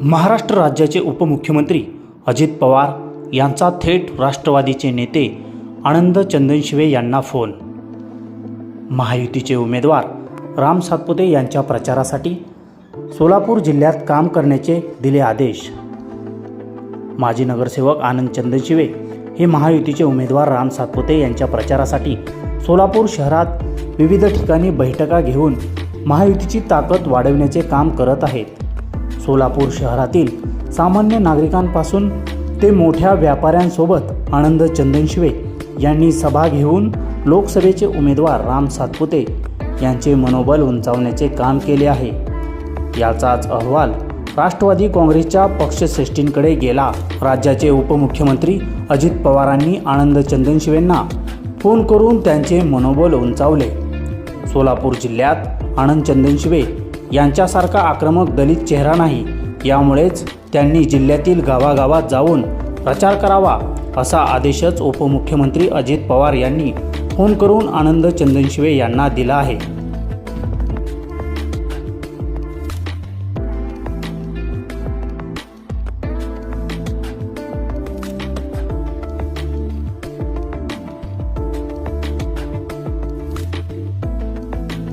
महाराष्ट्र राज्याचे उपमुख्यमंत्री अजित पवार यांचा थेट राष्ट्रवादीचे नेते आनंद चंदनशिवे यांना फोन. महायुतीचे उमेदवार राम सातपुते यांच्या प्रचारासाठी सोलापूर जिल्ह्यात काम करण्याचे दिले आदेश. माजी नगरसेवक आनंद चंदनशिवे हे महायुतीचे उमेदवार राम सातपुते यांच्या प्रचारासाठी सोलापूर शहरात विविध ठिकाणी बैठका घेऊन महायुतीची ताकद वाढविण्याचे काम करत आहेत. सोलापूर शहरातील सामान्य नागरिकांपासून ते मोठ्या व्यापाऱ्यांसोबत आनंद चंदनशिवे यांनी सभा घेऊन लोकसभेचे उमेदवार राम सातपुते यांचे मनोबल उंचावण्याचे काम केले आहे. याचाच अहवाल राष्ट्रवादी काँग्रेसच्या पक्षश्रेष्ठींकडे गेला. राज्याचे उपमुख्यमंत्री अजित पवारांनी आनंद चंदनशिवेंना फोन करून त्यांचे मनोबल उंचावले. सोलापूर जिल्ह्यात आनंद चंदनशिवे यांच्यासारखा आक्रमक दलित चेहरा नाही. यामुळेच त्यांनी जिल्ह्यातील गावागावात जाऊन प्रचार करावा असा आदेशच उपमुख्यमंत्री अजित पवार यांनी फोन करून आनंद चंदनशिवे यांना दिला आहे.